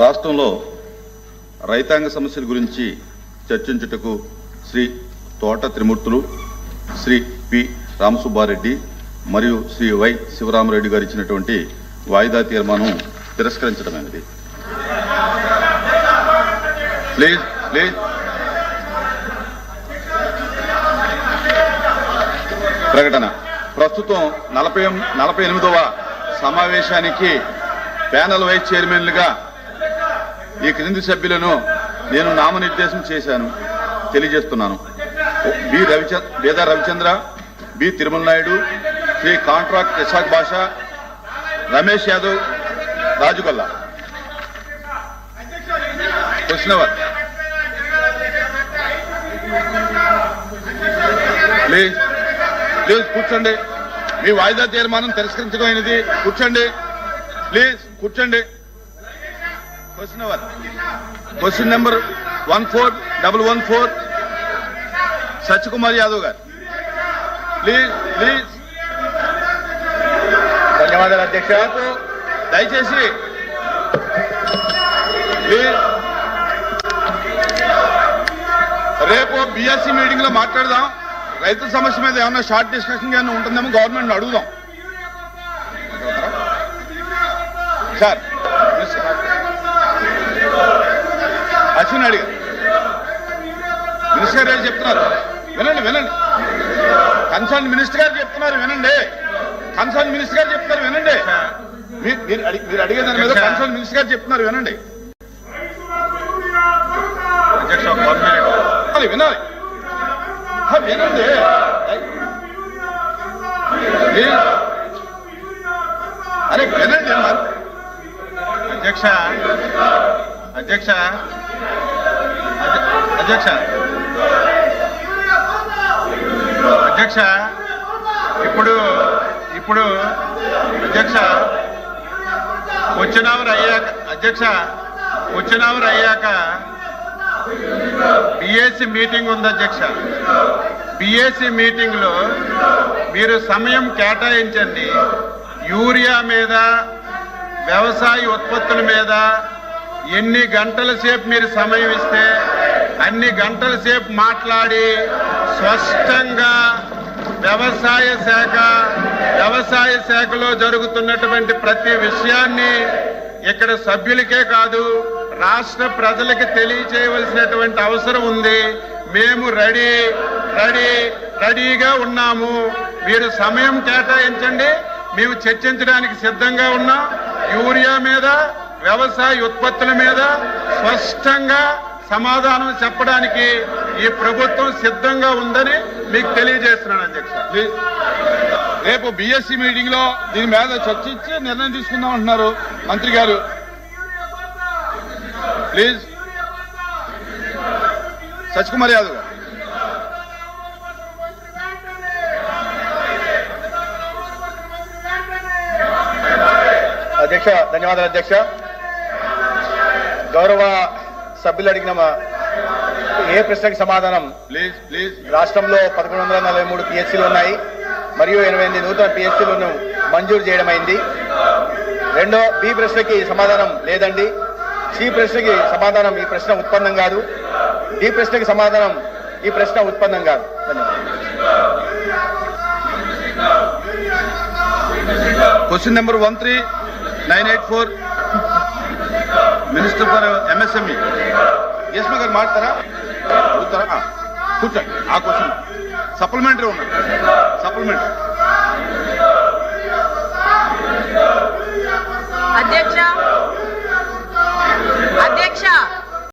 రాష్ట్రంలో రైతాంగ సమస్యల గురించి చర్చించుటకు శ్రీ తోట త్రిమూర్తులు శ్రీ పి రామసుబ్బారెడ్డి మరియు శ్రీ వై శివరామరెడ్డి గారు ఇచ్చినటువంటి వాయిదా తీర్మానం తిరస్కరించడమైనది. Please please. ప్రకటన. ప్రస్తుతం నలభై నలభై ఎనిమిదవ సమావేశానికి ప్యానల్ వైస్ చైర్మన్లుగా ఈ క్రింది సభ్యులను నేను నామనిర్దేశం చేశాను తెలియజేస్తున్నాను. B Ravichandra Beda Ravichandra B Tirumala Naidu Shri contract Ishaq Basha Ramesh Yadav రాజుగొల్ల question hour please please కూర్చోండి. మీ వాయిదా తీర్మానం తిరస్కరించడం అయినది. కూర్చోండి. ప్లీజ్ కూర్చోండి. Question hour question number one four double one four Satyakumar Yadav గారు. ప్లీజ్ ప్లీజ్ ధన్యవాదాలు అధ్యక్ష. దయచేసి రేపు బిఎస్సి మీటింగ్లో మాట్లాడదాం. రైతుల సమస్య మీద ఏమన్నా షార్ట్ డిస్కషన్ ఏమైనా ఉంటుందేమో గవర్నమెంట్ అడుగుదాం. సార్ అశ్విన్ అడిగారు మినిస్టర్ గారు చెప్తున్నారు. వినండి వినండి. కన్సర్న్ మినిస్టర్ గారు చెప్తున్నారు వినండి. కన్సర్న్ మినిస్టర్ గారు చెప్తున్నారు వినండి. మీరు మీరు అడిగే దాని మీద కన్సర్న్ మినిస్టర్ గారు చెప్తున్నారు వినండి. వినాలి వినండి. అరే వినండి. అధ్యక్ష. అధ్యక్ష. అధ్యక్ష. అధ్యక్ష. ఇప్పుడు ఇప్పుడు అధ్యక్ష. వచ్చిన అయ్యాక అధ్యక్ష వచ్చిన అయ్యాక బిఎస్సి మీటింగ్ ఉంది అధ్యక్ష. బిఎస్సి మీటింగ్లో మీరు సమయం కేటాయించండి. యూరియా మీద వ్యవసాయ ఉత్పత్తుల మీద ఎన్ని గంటల సేపు మీరు సమయం ఇస్తే అన్ని గంటల సేపు మాట్లాడి స్పష్టంగా వ్యవసాయ శాఖ వ్యవసాయ శాఖలో జరుగుతున్నటువంటి ప్రతి విషయాన్ని ఇక్కడ సభ్యులకే కాదు రాష్ట్ర ప్రజలకి తెలియచేయవలసినటువంటి అవసరం ఉంది. మేము రెడీ రెడీ రెడీగా ఉన్నాము. మీరు సమయం కేటాయించండి. మేము చర్చించడానికి సిద్ధంగా ఉన్నాం. యూరియా మీద వ్యవసాయ ఉత్పత్తుల మీద స్పష్టంగా సమాధానం చెప్పడానికి ఈ ప్రభుత్వం సిద్ధంగా ఉందని మీకు తెలియజేస్తున్నాను అధ్యక్ష. ప్లీజ్ రేపు బిఎస్సి మీటింగ్లో దీని మీద చర్చించి నిర్ణయం తీసుకుందాం అంటున్నారు మంత్రి గారు. ప్లీజ్ సత్యకుమార్ యాదవ్ గారు. అధ్యక్ష ధన్యవాదాలు అధ్యక్ష. గౌరవ సభ్యులు అడిగిన ఏ ప్రశ్నకి సమాధానం? ప్లీజ్ ప్లీజ్ రాష్ట్రంలో పదకొండు వందల నలభై మూడు పిహెచ్సీలు ఉన్నాయి మరియు ఎనభై ఎనిమిది నూతన పిహెచ్సీలను మంజూరు చేయడమైంది. రెండో బి ప్రశ్నకి సమాధానం లేదండి. సి ప్రశ్నకి సమాధానం ఈ ప్రశ్న ఉత్పన్నం కాదు. డి ప్రశ్నకి సమాధానం ఈ ప్రశ్న ఉత్పన్నం కాదు. Question number one three nine eight four minister for MSME యశ్మ గారు మాట్లాడతారా? అడుగుతారా ఆ, కూర్చోండి. ఆ క్వశ్చన్ సప్లిమెంటరీ ఉన్నది సప్లిమెంటరీ